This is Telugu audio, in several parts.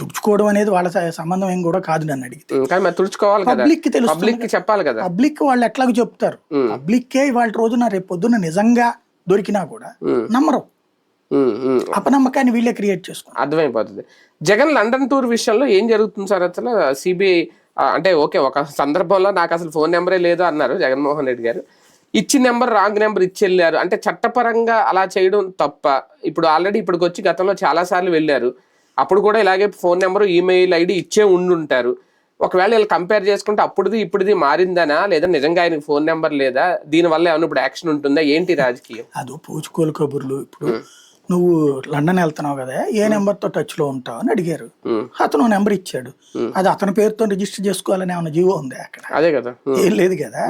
తుడుచుకోవడం అనేది వాళ్ళ సంబంధం ఏం కూడా కాదు నన్ను అడిగితే. తుడుచుకోవాలి కదా. పబ్లిక్కి పబ్లిక్ చెప్పాలి కదా. పబ్లిక్ వాళ్ళు ఎట్లాగో చెప్తారు. పబ్లిక్కే ఇవాళ రోజున రేపు పొద్దున్న నిజంగా దొరికినా కూడా నమ్మరు. అపనమ్మకాన్ని వీళ్ళే క్రియేట్ చేసుకుంటారు అర్థమైపోతుంది. జగన్ లండన్ టూర్ విషయంలో ఏం జరుగుతుంది సార్ అసలు? సిబిఐ అంటే ఓకే ఒక సందర్భంలో నాకు అసలు ఫోన్ నెంబరే లేదు అన్నారు జగన్మోహన్ రెడ్డి గారు. ఇచ్చిన నెంబర్ రాంగ్ నెంబర్ ఇచ్చి వెళ్ళారు అంటే చట్టపరంగా అలా చేయడం తప్ప ఇప్పుడు ఆల్రెడీ ఇప్పటికి వచ్చి గతంలో చాలా సార్లు వెళ్ళారు. అప్పుడు కూడా ఇలాగే ఫోన్ నెంబర్ ఈమెయిల్ ఐడి ఇచ్చే ఉండుంటారు. ఒకవేళ వీళ్ళు కంపేర్ చేసుకుంటే అప్పుడుది ఇప్పుడుది మారిందనా? లేదా నిజంగా ఆయనకి ఫోన్ నెంబర్ లేదా? దీనివల్ల ఏమైనా ఇప్పుడు యాక్షన్ ఉంటుందా? ఏంటి రాజకీయం? అదో పూచుకోలు కబుర్లు. ఇప్పుడు నువ్వు లండన్ వెళ్తున్నావు కదా ఏ నెంబర్తో టచ్లో ఉంటావు అని అడిగారు. అతను నెంబర్ ఇచ్చాడు. అది అతని పేరుతో రిజిస్టర్ చేసుకోవాలని ఏమైనా జీవో ఉంది అక్కడ? అదే కదా. ఏం లేదు కదా.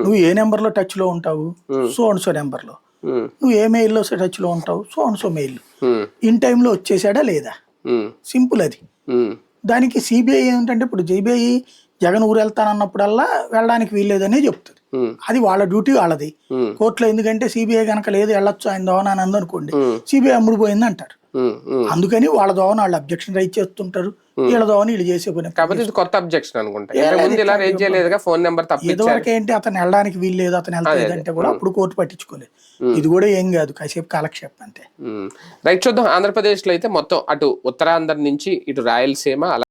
నువ్వు ఏ నెంబర్లో టచ్లో ఉంటావు సో అండ్ సో నెంబర్లో ఉమ్, నువ్వు ఏ మెయిల్లో టచ్లో ఉంటావు? So and so mail. In టైంలో వచ్చేసాడా లేదా? సింపుల్ అది. దానికి సిబిఐ ఏంటంటే ఇప్పుడు సిబిఐ జగన్ ఊరు వెళ్తానన్నప్పుడల్లా వెళ్ళడానికి వీల్లేదనే చెప్తుంది. అది వాళ్ళ డ్యూటీ వాళ్ళది. కోర్టులో ఎందుకంటే సిబిఐ కనుక లేదు వెళ్ళొచ్చు ఆయన దోవన అని అందనుకోండి ఉమ్. సిబిఐ అమ్ముడుపోయింది అంటారు ఉమ్, ఉమ్. అందుకని వాళ్ళ దోవన వాళ్ళు అబ్జెక్షన్ రైట్ చేస్తుంటారు. వీళ్ళ దోవన వీళ్ళు చేసే పని కాకపోతే ఇది కొత్త అబ్జెక్షన్ అనుకుంటా. రేజ్ చేయలేదుగా ఫోన్ నెంబర్ ఇదివరకు ఏంటి అతను వెళ్ళడానికి వీల్లేదు అతను వెళ్తాడు అంటే కూడా అప్పుడు కోర్టు పట్టించుకోలేదు. ఇది కూడా ఏం కాదు కాసేపు కాలక్షేపం అంతే. రైట్ చూద్దాం ఆంధ్రప్రదేశ్లో అయితే మొత్తం అటు ఉత్తరాంధ్ర నుంచి ఇటు రాయలసీమ అలా